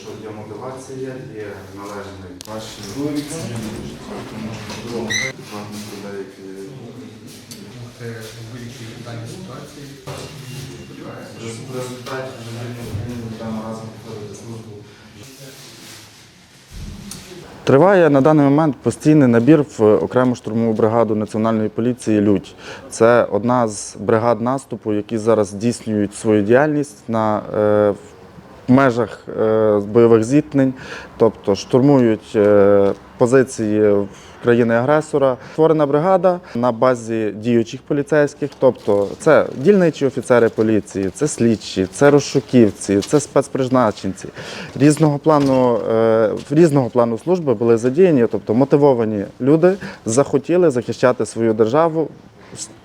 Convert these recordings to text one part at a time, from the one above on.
що є мотивація, є належний ваші людей, які будь-які питання ситуації. в результаті будемо разом проходити службу. Триває на даний момент постійний набір в окрему штурмову бригаду Національної поліції Людь. Це одна з бригад наступу, які зараз здійснюють свою діяльність на е, в межах е, бойових зіткнень, тобто штурмують е, позиції країни-агресора. Створена бригада на базі діючих поліцейських, тобто це дільничі офіцери поліції, це слідчі, це розшуківці, це спецпризначенці. Різного плану, е, різного плану служби були задіяні, тобто мотивовані люди захотіли захищати свою державу.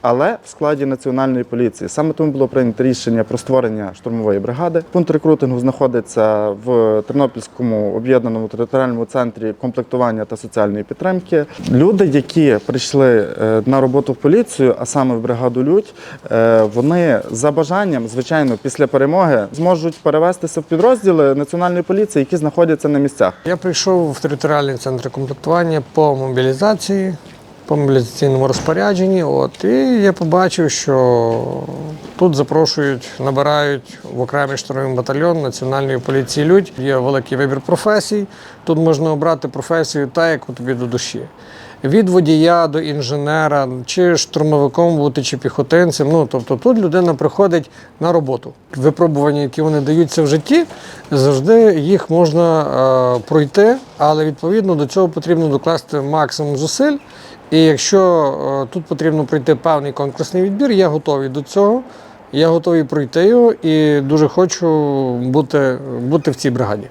Але в складі національної поліції саме тому було прийнято рішення про створення штурмової бригади. Пункт рекрутингу знаходиться в Тернопільському об'єднаному територіальному центрі комплектування та соціальної підтримки. Люди, які прийшли е, на роботу в поліцію, а саме в бригаду Людь, е, вони за бажанням, звичайно, після перемоги зможуть перевестися в підрозділи національної поліції, які знаходяться на місцях. Я прийшов в територіальний центр комплектування по мобілізації, по мобілізаційному розпорядженні. От, і я побачив, що тут запрошують, набирають в окремий штурмовий батальйон Національної поліції Людь. Є великий вибір професій. Тут можна обрати професію та, яку тобі до душі. Від водія до інженера, чи штурмовиком бути, чи піхотинцем. Ну тобто тут людина приходить на роботу. Випробування, які вони даються в житті, завжди їх можна е, пройти, але відповідно до цього потрібно докласти максимум зусиль. І якщо е, тут потрібно пройти певний конкурсний відбір, я готовий до цього. Я готовий пройти його і дуже хочу бути, бути в цій бригаді.